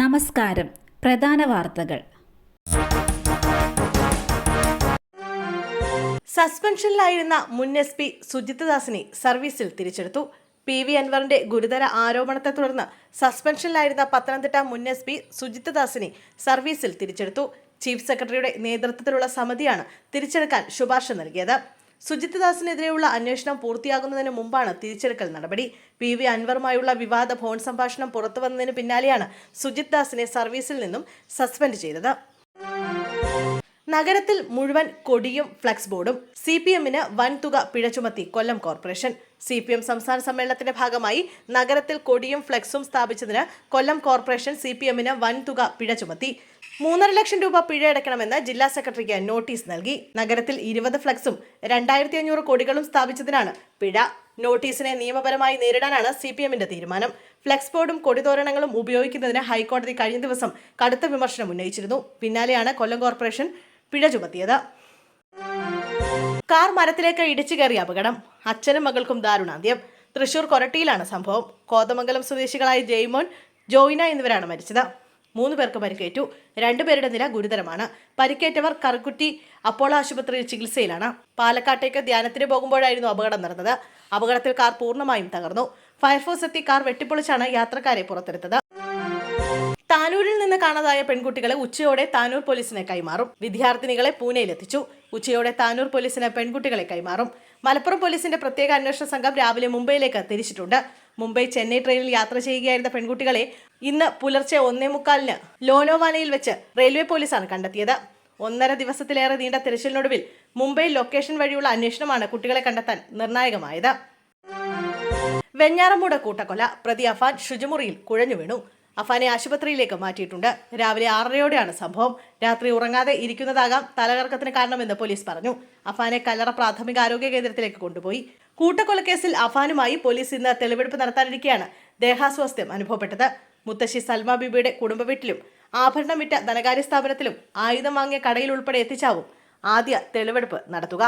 നമസ്കാരം. പ്രധാന വാർത്തകൾ. സസ്പെൻഷനിലായിരുന്ന മുൻ എസ് പി സുജിത് ദാസിനെ സർവീസിൽ തിരിച്ചെടുത്തു. പി വി അൻവറിന്റെ ഗുരുതര ആരോപണത്തെ തുടർന്ന് സസ്പെൻഷനിലായിരുന്ന പത്തനംതിട്ട മുൻ എസ് പി സുജിത് ദാസിനെ സർവീസിൽ തിരിച്ചെടുത്തു. ചീഫ് സെക്രട്ടറിയുടെ നേതൃത്വത്തിലുള്ള സമിതിയാണ് തിരിച്ചെടുക്കാൻ ശുപാർശ നൽകിയത്. സുജിത് ദാസിനെതിരെയുള്ള അന്വേഷണം പൂർത്തിയാകുന്നതിന് മുമ്പാണ് തിരിച്ചെടുക്കൽ നടപടി. പി വി അൻവറുമായുള്ള വിവാദ ഫോൺ സംഭാഷണം പുറത്തുവന്നതിന് പിന്നാലെയാണ് സുജിത് ദാസിനെ സർവീസിൽ നിന്നും സസ്പെൻഡ് ചെയ്തത്. നഗരത്തിൽ മുഴുവൻ കൊടിയും ഫ്ലക്സ് ബോർഡും സി പി എമ്മിന് വൻതുക പിഴ ചുമത്തി Kollam corporation. C P M സംസ്ഥാന സമ്മേളനത്തിന്റെ ഭാഗമായി നഗരത്തിൽ കൊടിയും ഫ്ലക്സും സ്ഥാപിച്ചതിന് കൊല്ലം കോർപ്പറേഷൻ സി പി എമ്മിന് വൻതുക പിഴ ചുമത്തി. മൂന്നര ലക്ഷം രൂപ പിഴ അടയ്ക്കണമെന്ന് ജില്ലാ സെക്രട്ടറിക്ക് നോട്ടീസ് നൽകി. നഗരത്തിൽ ഇരുപത് ഫ്ലക്സും രണ്ടായിരത്തി അഞ്ഞൂറ് കൊടികളും സ്ഥാപിച്ചതിനാണ് പിഴ. നോട്ടീസിനെ നിയമപരമായി നേരിടാനാണ് സി പി എമ്മിന്റെ തീരുമാനം. ഫ്ലെക്സ് ബോർഡും കൊടിതോരണങ്ങളും ഉപയോഗിക്കുന്നതിന് ഹൈക്കോടതി കഴിഞ്ഞ ദിവസം കടുത്ത വിമർശനം ഉന്നയിച്ചിരുന്നു. പിന്നാലെയാണ് കൊല്ലം കോർപ്പറേഷൻ പിഴ ചുമത്തിയത്. കാർ മരത്തിലേക്ക് ഇടിച്ചു കയറിയ അപകടം. അച്ഛനും മകൾക്കും ദാരുണാന്ത്യം. തൃശൂർ കൊരട്ടിയിലാണ് സംഭവം. കോതമംഗലം സ്വദേശികളായ ജെയ്മോൻ ജോയിന എന്നിവരാണ് മരിച്ചത്. മൂന്ന് പേർക്ക് പരിക്കേറ്റു. രണ്ടുപേരുടെ നില ഗുരുതരമാണ്. പരിക്കേറ്റവർ കറുകുറ്റി അപ്പോളോ ആശുപത്രിയിൽ ചികിത്സയിലാണ്. പാലക്കാട്ടേക്ക് ധ്യാനത്തിന് പോകുമ്പോഴായിരുന്നു അപകടം നടന്നത്. അപകടത്തിൽ കാർ പൂർണമായും തകർന്നു. ഫയർഫോഴ്സ് എത്തി കാർ വെട്ടിപ്പൊളിച്ചാണ് യാത്രക്കാരെ പുറത്തെടുത്തത്. താനൂരിൽ നിന്ന് കാണാതായ പെൺകുട്ടികളെ ഉച്ചയോടെ താനൂർ പോലീസിനെ കൈമാറും. വിദ്യാർത്ഥിനികളെ പൂനെയിലെത്തിച്ചു. ഉച്ചയോടെ താനൂർ പോലീസിന് പെൺകുട്ടികളെ കൈമാറും. മലപ്പുറം പോലീസിന്റെ പ്രത്യേക അന്വേഷണ സംഘം രാവിലെ മുംബൈയിലേക്ക് തിരിച്ചിട്ടുണ്ട്. മുംബൈ ചെന്നൈ ട്രെയിനിൽ യാത്ര ചെയ്യുകയായിരുന്ന പെൺകുട്ടികളെ ഇന്ന് പുലർച്ചെ ഒന്നേ മുക്കാലിന് ലോനോവാനയിൽ വെച്ച് റെയിൽവേ പോലീസാണ് കണ്ടെത്തിയത്. ഒന്നര ദിവസത്തിലേറെ നീണ്ട തിരച്ചിലിനൊടുവിൽ മുംബൈ ലൊക്കേഷൻ വഴിയുള്ള അന്വേഷണമാണ് കുട്ടികളെ കണ്ടെത്താൻ നിർണായകമായത്. വെഞ്ഞാറമൂട് കൂട്ടക്കൊല പ്രതി അഫാൻ ശുചിമുറിയിൽ കുഴഞ്ഞു വീണു. അഫാനെ ആശുപത്രിയിലേക്ക് മാറ്റിയിട്ടുണ്ട്. രാവിലെ ആറരയോടെയാണ് സംഭവം. രാത്രി ഉറങ്ങാതെ ഇരിക്കുന്നതാകാം തലകറക്കത്തിന് കാരണമെന്ന് പോലീസ് പറഞ്ഞു. അഫാനെ കല്ലറ പ്രാഥമിക ആരോഗ്യ കേന്ദ്രത്തിലേക്ക് കൊണ്ടുപോയി. കൂട്ടക്കൊലക്കേസിൽ അഫാനുമായി പോലീസ് ഇന്ന് തെളിവെടുപ്പ് നടത്താനിരിക്കെയാണ് ദേഹാസ്വാസ്ഥ്യം അനുഭവപ്പെട്ടത്. മുത്തശ്ശി സൽമ ബിബിയുടെ കുടുംബ വീട്ടിലും ആഭരണം വിറ്റ ധനകാര്യ സ്ഥാപനത്തിലും ആയുധം വാങ്ങിയ കടയിൽ ഉൾപ്പെടെ എത്തിച്ചാവും. ആദ്യ തെളിവെടുപ്പ് നടത്തുക.